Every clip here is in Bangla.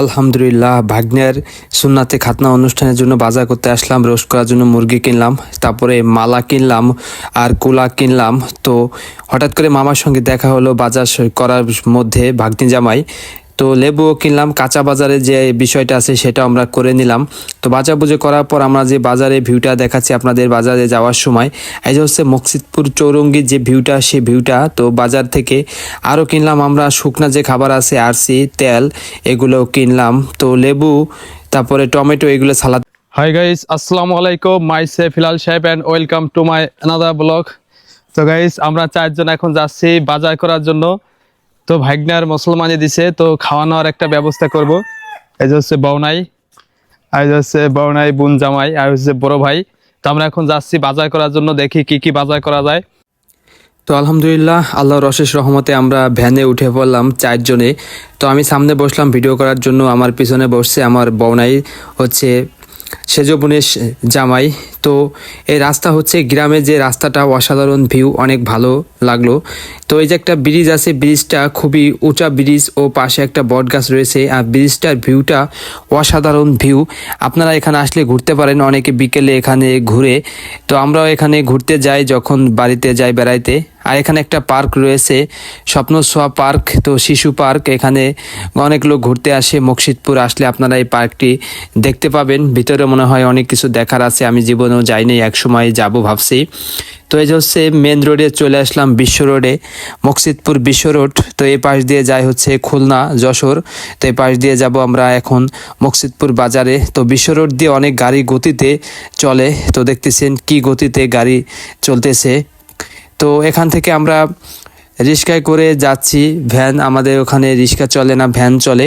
আলহামদুলিল্লাহ, ভাগ্নের সুন্নাতে খাতনা অনুষ্ঠানের জন্য বাজার করতে আসলাম, রোস্ট করার জন্য মুরগি কিনলাম, তারপরে মালা কিনলাম আর কুলা কিনলাম। তো হঠাৎ করে মামার সঙ্গে দেখা হলো বাজার করার মধ্যে ভাগ্নি জামাই। তো লেবুও কিনলাম, কাঁচা বাজারে যে বিষয়টা আছে সেটা আমরা করে নিলাম। তো বাজার বুঝে করার পর আমরা যে বাজারে ভিউটা দেখাচ্ছি আপনাদের বাজারে যাওয়ার সময়, এই যে হচ্ছে মকসিদপুর চৌরঙ্গির যে ভিউটা, সেই ভিউটা, তো বাজার থেকে আরও কিনলাম আমরা শুকনা যে খাবার আছে, আরসি, তেল, এগুলো কিনলাম। তো লেবু, তারপরে টমেটো, এগুলো সালাদ। হাই গাইস আসসালামু আলাইকুম myself Hilal Saheb and welcome to my another blog তো গাইস আমরা চারজন এখন যাচ্ছি বাজার করার জন্য। তো ভাগ্নার মুসলমানি দিছে, তো খাওয়ানোর একটা ব্যবস্থা করব। এই যে হচ্ছে বৌনাই আর হচ্ছে বৌনাই বোন জামাই, আর হচ্ছে বড় ভাই। তো আমরা এখন যাচ্ছি বাজার করার জন্য, দেখি কি কি বাজার করা যায়। তো আলহামদুলিল্লাহ, আল্লাহর অশেষ রহমতে আমরা ভ্যানে উঠে পড়লাম চারজনে। তো আমি সামনে বসলাম, ভিডিও করার জন্য আমার পিছনে বসছে আমার বউনাই, হচ্ছে সেজ বোনের জামাই। তো এই রাস্তা হচ্ছে গ্রামে যে রাস্তাটা অসাধারণ ভিউ অনেক ভালো লাগল। তো এই যে একটা ব্রিজ আছে ব্রিজটা খুবই উঁচা ব্রিজ ও পাশে একটা বট গাছ রয়েছে। আর ব্রিজটার ভিউটা অসাধারণ ভিউ আপনারা এখানে আসলে ঘুরতে পারেন, অনেকে বিকেলে এখানে ঘুরে। তো আমরাও এখানে ঘুরতে যাই যখন বাড়িতে যাই বেড়াইতে। আর এখানে একটা পার্ক রয়েছে স্বপ্ন সোয়া পার্ক তো শিশু পার্ক এখানে অনেক লোক ঘুরতে আসে, মকসিদপুর আসলে আপনারা এই পার্কটি দেখতে পাবেন। ভিতরে মনে হয় অনেক কিছু দেখার আছে, আমি জীবনেও যাইনি, এক সময় যাব ভাবছি। তো এই যে হচ্ছে মেন রোডে চলে আসলাম বিশ্ব রোডে মকসিদপুর বিশ্ব রোড তো এই পাশ দিয়ে যায় হচ্ছে খুলনা, যশোর। তো এই পাশ দিয়ে যাব আমরা এখন মকসিদপুর বাজারে। তো বিশ্ব রোড দিয়ে অনেক গাড়ি গতিতে চলে, তো দেখতেছেন কি গতিতে গাড়ি চলতেছে। তো এখান থেকে আমরা রিক্সায় করে যাচ্ছি, ভ্যান আমাদের ওখানে রিক্সা চলে না, ভ্যান চলে।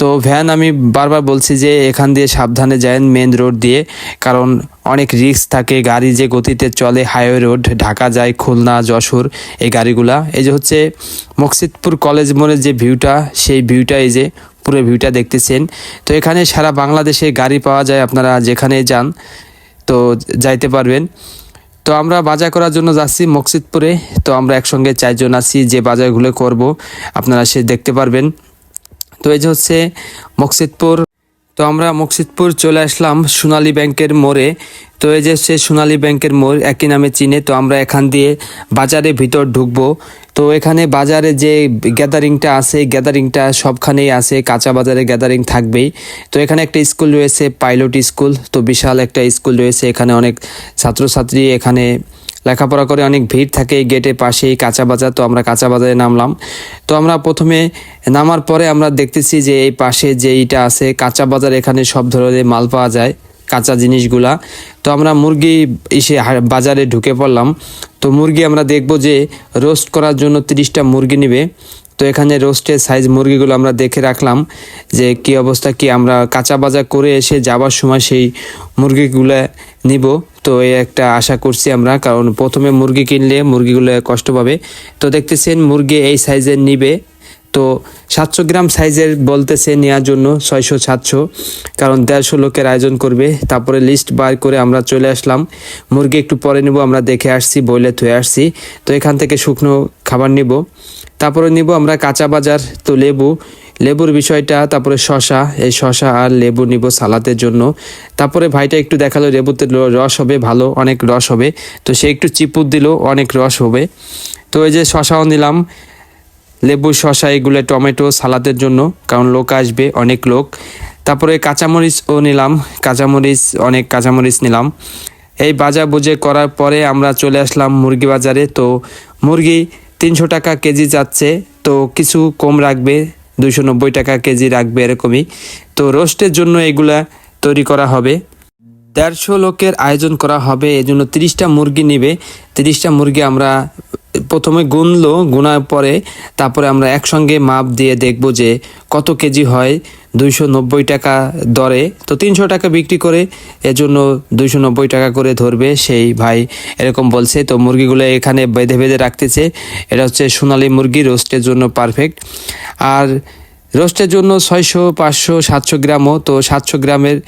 তো ভ্যান আমি বারবার বলছি যে এখান দিয়ে সাবধানে যায়েন মেন রোড দিয়ে, কারণ অনেক রিস্ক থাকে, গাড়ি যে গতিতে চলে, হাইওয়ে রোড, ঢাকা যায়, খুলনা, যশোর, এই গাড়িগুলা। এই যে হচ্ছে মকসিদপুর কলেজ মোড়ের যে ভিউটা, সেই ভিউটা, এই যে পুরো ভিউটা দেখতেছেন। তো এখানে সারা বাংলাদেশে গাড়ি পাওয়া যায়, আপনারা যেখানে যান, তো যাইতে পারবেন। তো আমরা বাজার করার জন্য যাচ্ছি মকসিদপুরে। তো আমরা একসঙ্গে চারজন আছি, যে বাজারগুলো করব, আপনারা সে দেখতে পারবেন। তো এই যে হচ্ছে মকসিদপুর তো আমরা মকসিদপুর চলে আসলাম সোনালী ব্যাংকের মোড়ে। তো এই যে হচ্ছে সোনালী ব্যাংকের মোড় একই নামে চিনে, তো আমরা এখান দিয়ে বাজারের ভিতর ঢুকবো। তো এখানে বাজারে যে গ্যাদারিংটা আছে, গ্যাদারিংটা সবখানেই আছে, কাঁচা বাজারে গ্যাদারিং থাকবেই। তো এখানে একটা স্কুল রয়েছে, পাইলট স্কুল। তো বিশাল একটা স্কুল রয়েছে, এখানে অনেক ছাত্রছাত্রী এখানে লেখাপড়া করে অনেক ভিড় থাকে গেটের পাশেই কাঁচা বাজার, তো আমরা কাঁচা বাজারে নামলাম। তো আমরা প্রথমে নামার পরে আমরা দেখতেছি যে এই পাশে যে এইটা আছে, কাঁচা বাজার এখানে সব ধরনের মাল পাওয়া যায়, কাঁচা জিনিসগুলা। তো আমরা মুরগি এসে বাজারে ঢুকে পড়লাম। তো মুরগি আমরা দেখব যে রোস্ট করার জন্য তিরিশটা মুরগি নেবে। তো এখানে রোস্টের সাইজ মুরগিগুলো আমরা দেখে রাখলাম যে কি অবস্থা, কি আমরা কাঁচা বাজার করে এসে যাবার সময় সেই মুরগিগুলো নিব। তো এই একটা আশা করছি আমরা, কারণ প্রথমে মুরগি কিনলে মুরগিগুলো কষ্ট পাবে। তো দেখতেছেন মুরগি এই সাইজের নিবে। তো সাতশো গ্রাম সাইজের বলতেছে নেওয়ার জন্য ছয়শো সাতশো, কারণ দেড়শো লোকের আয়োজন করবে। তারপরে লিস্ট বার করে আমরা চলে আসলাম। মুরগি একটু পরে নেব, আমরা দেখে আসছি বইলে ধুয়ে আসছি। তো এখান থেকে শুকনো খাবার নিব। তারপরে নিব আমরা কাঁচা বাজার, তো লেবু। লেবুর বিষয়টা, তারপরে শশা এই শশা আর লেবু নিব সালাতের জন্য। তারপরে ভাইটা একটু দেখাল, লেবুতে রস হবে ভালো, অনেক রস হবে। তো সে একটু চিপুর দিল, অনেক রস হবে। তো এই যে শশাও নিলাম, লেবু শশা এগুলো টমেটো সালাদের জন্য, কারণ লোক আসবে, অনেক লোক। তারপরে কাঁচামরিচও নিলাম, কাঁচামরিচ, অনেক কাঁচামরিচ নিলাম। এই বাজার বুঝে করার পরে আমরা চলে আসলাম মুরগি বাজারে। তো মুরগি তিনশো টাকা কেজি যাচ্ছে, তো কিছু কম রাখবে দুইশো নব্বই টাকা কেজি রাখবে এরকমই। তো রোস্টের জন্য এগুলা তৈরি করা হবে। দেড়শো লোকের আয়োজন করা হবে এই জন্য তিরিশটা মুরগি নিবে। তিরিশটা মুরগি আমরা প্রথমে গুনলো, গুনার পরে তারপরে আমরা একসঙ্গে মাপ দিয়ে দেখব যে কত কেজি হয় দুইশো নব্বই টাকা দরে। তো তিনশো টাকা বিক্রি করে এজন্য দুইশো নব্বই টাকা করে ধরবে সেই ভাই এরকম বলছে। তো মুরগিগুলো এখানে বেঁধে বেঁধে রাখতেছে। এটা হচ্ছে সোনালী মুরগি, রোস্টের জন্য পারফেক্ট আর রোস্টের জন্য ছয়শো, পাঁচশো, সাতশো গ্রামও তো সাতশো গ্রামের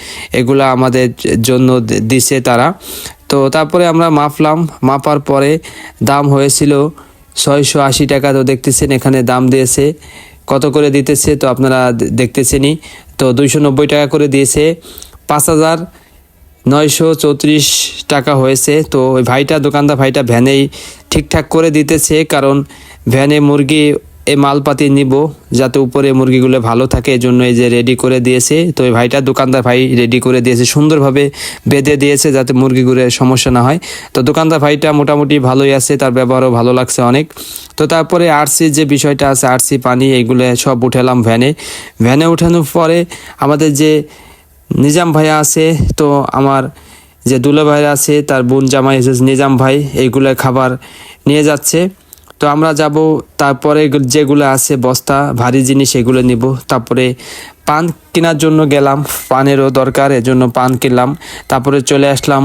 এগুলা আমাদের জন্য দিছে তারা। তো তারপরে আমরা মাপলাম। মাপার পরে দাম হয়েছিল ছয়শো আশি টাকা। তো দেখতেছেন এখানে দাম দিয়েছে। কত করে দিতেছে তো আপনারা দেখতেছেনই। তো দুইশো নব্বই টাকা করে দিয়েছে। পাঁচ হাজার নয়শো চৌত্রিশ টাকা হয়েছে। তো ওই ভাইটা, দোকানদার ভাইটা ভ্যানেই ঠিকঠাক করে দিতেছে। কারণ ভ্যানে মুরগি এ মালপাতি নিব যাতে উপরে মুরগিগুলো ভালো থাকে, এই জন্য এই যে রেডি করে দিয়েছে। তো ওই ভাইটা দোকানদার ভাই রেডি করে দিয়েছে, সুন্দরভাবে বেঁধে দিয়েছে যাতে মুরগিগুলোর সমস্যা না হয়। তো দোকানদার ভাইটা মোটামুটি ভালোই আছে, তার ব্যবহারও ভালো লাগছে অনেক। তো তারপরে আরসির যে বিষয়টা আছে, আরসি পানি এইগুলো সব উঠালাম ভ্যানে। ভ্যানে উঠানোর পরে আমাদের যে নিজাম ভাইয়া আছে, তো আমার যে দুলা ভাইরা আছে, তার বোন জামাই এসেছে নিজাম ভাই, এইগুলো খাবার নিয়ে যাচ্ছে। তো আমরা যাব, তারপরে যেগুলো আছে, বস্তা, ভারী জিনিস এগুলো নিব। তারপরে পান কেনার জন্য গেলাম, পানেরও দরকার, এজন্য পান কিনলাম। তারপরে চলে আসলাম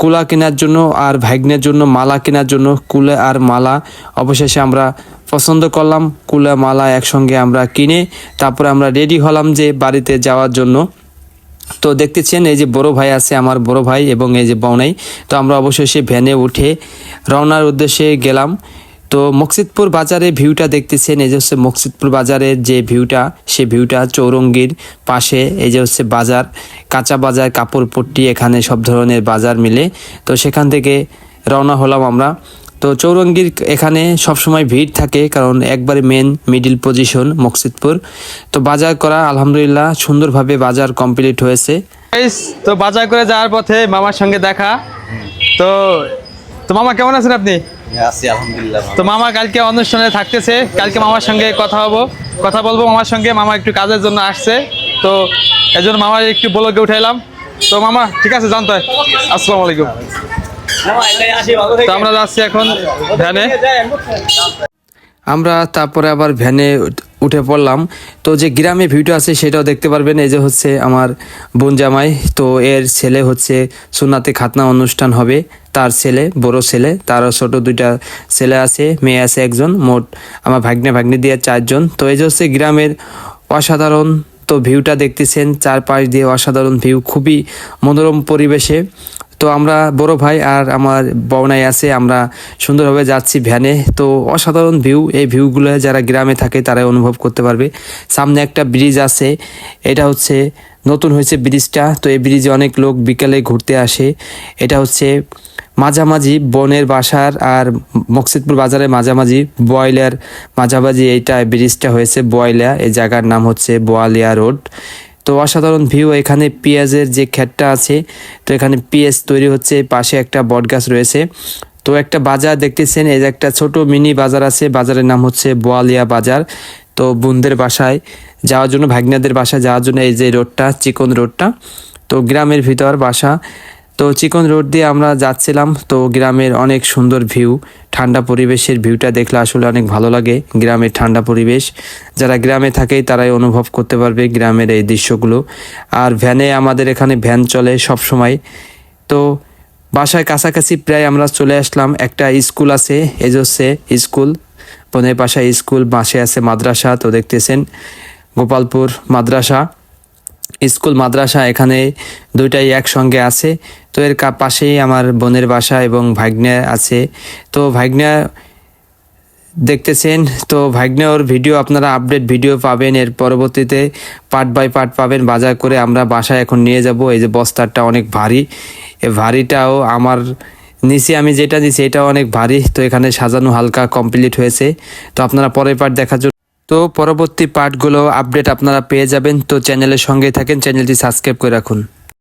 কুলা কেনার জন্য আর ভাগ্নের জন্য, মালা কেনার জন্য, কুলে আর মালা। অবশেষে আমরা পছন্দ করলাম, কুলা, মালা একসঙ্গে আমরা কিনে তারপরে আমরা রেডি হলাম যে বাড়িতে যাওয়ার জন্য। তো দেখতেছেন, এই যে বড় ভাই আছে, আমার বড় ভাই এবং এই যে বউনাই তো আমরা অবশেষে ভ্যানে উঠে রওনার উদ্দেশ্যে গেলাম। তো মকসিদপুর বাজারে ভিউটা দেখতেছেন, এই যে হচ্ছে মকসিদপুর বাজারের যে ভিউটা, সে ভিউটা চৌরঙ্গির পাশে, এই যে হচ্ছে বাজার, কাঁচা বাজার, কাপড় পট্টি, এখানে সব ধরনের বাজার মিলে। তো সেখান থেকে রওনা হলাম আমরা। তো চৌরঙ্গীর এখানে সবসময় ভিড় থাকে, কারণ একবারে মেন মিডিল পজিশন মকসিদপুর। তো বাজার করা, আলহামদুলিল্লাহ, সুন্দরভাবে বাজার কমপ্লিট হয়েছে। তো বাজার করে যাওয়ার পথে মামার সঙ্গে দেখা। তো তো মামা, কেমন আছেন আপনি? আছি আলহামদুলিল্লাহ তো মামা কালকে অনুষ্ঠানে থাকতেছে। কালকে মামার সঙ্গে কথা হব। কথা বলব মামার সঙ্গে। মামা একটু কাজের জন্য আসছে। তো এই জন্য মামার একটু বলকে উঠাইলাম। তো মামা ঠিক আছে জানতে আসসালামু আলাইকুম। তো আমরা যাচ্ছি এখন ভ্যানে আমরা তারপরে আবার ভ্যানে উঠে পড়লাম। তো যে গ্রামে ভিউটা আছে সেটাও দেখতে পারবেন। এই যে হচ্ছে আমার বোন জামাই, তো এর ছেলে হচ্ছে সুনাতে খাতনা অনুষ্ঠান হবে। তার ছেলে, বড় ছেলে তার ছোট দুইটা ছেলে আছে, মেয়ে আছে একজন, মোট আমার ভাগ্নে ভাগ্নে দিয়ে চারজন। তো এই যে হচ্ছে গ্রামের অসাধারণ, তো ভিউটা দেখতেছেন, চারপাশ দিয়ে অসাধারণ ভিউ, খুবই মনোরম পরিবেশে। তো আমরা বড় ভাই আর আমার বওনাই আছে, আমরা সুন্দরভাবে যাচ্ছি ভ্যানে তো অসাধারণ ভিউ এই ভিউগুলো যারা গ্রামে থাকে তারাই অনুভব করতে পারবে। সামনে একটা ব্রিজ আছে, এটা হচ্ছে নতুন হয়েছে ব্রিজটা তো এই ব্রিজে অনেক লোক বিকেলে ঘুরতে আসে। এটা হচ্ছে মাঝামাঝি বনের বাসার আর মকসিদপুর বাজারের মাঝামাঝি বয়লার মাঝামাঝি এইটা ব্রিজটা হয়েছে বয়লা এই জায়গার নাম হচ্ছে বোয়ালিয়া রোড। তো অসাধারণ ভিউ এখানে পেঁয়াজের যে ক্ষেতটা আছে, তো এখানে পেঁয়াজ তৈরি হচ্ছে, পাশে একটা বটগাছ রয়েছে। তো একটা বাজার দেখতেছেন, এই যে একটা ছোট মিনি বাজার আছে, বাজারের নাম হচ্ছে বোয়ালিয়া বাজার। তো বোনদের বাসায় যাওয়ার জন্য, ভাগ্নাদের বাসায় যাওয়ার জন্য এই যে রোডটা চিকন রোডটা তো গ্রামের ভিতর বাসা। তো চিকন রোড দিয়ে আমরা যাচ্ছিলাম, তো গ্রামের অনেক সুন্দর ভিউ, ঠান্ডা পরিবেশের ভিউটা দেখলে আসলে অনেক ভালো লাগে গ্রামের ঠান্ডা পরিবেশ। যারা গ্রামে থাকে তারাই অনুভব করতে পারবে গ্রামের এই দৃশ্যগুলো। আর ভ্যানে আমাদের এখানে ভ্যান চলে সব সময় তো বাসায় কাছাকাছি প্রায় আমরা চলে আসলাম, একটা স্কুল আছে হচ্ছে স্কুল। বনের বাসায় স্কুল বাসে আছে মাদ্রাসা, তো দেখতেছেন গোপালপুর মাদ্রাসা। স্কুল, মাদ্রাসা এখানে দুইটাই একসঙ্গে আছে। তো এর পাশেই আমার বোনের বাসা এবং ভাগ্নে আছে। তো ভাগ্না দেখতেছেন, তো ভাগ্নে ওর ভিডিও, আপনারা আপডেট ভিডিও পাবেন। এর পরবর্তীতে পার্ট বাই পার্ট পাবেন। বাজার করে আমরা বাসায় এখন নিয়ে যাব। এই যে বস্তাটা অনেক ভারী। এই ভারীটাও আমার নিচে আমি যেটা দিছি, এটাও অনেক ভারী। তো এখানে সাজানো হালকা কমপ্লিট হয়েছে। তো আপনারা পরের পার্ট দেখার জন্য তো পরবর্তী পার্টগুলো আপডেট আপনারা পেয়ে যাবেন। তো চ্যানেলের সঙ্গেই থাকেন। চ্যানেলটি সাবস্ক্রাইব করে রাখুন।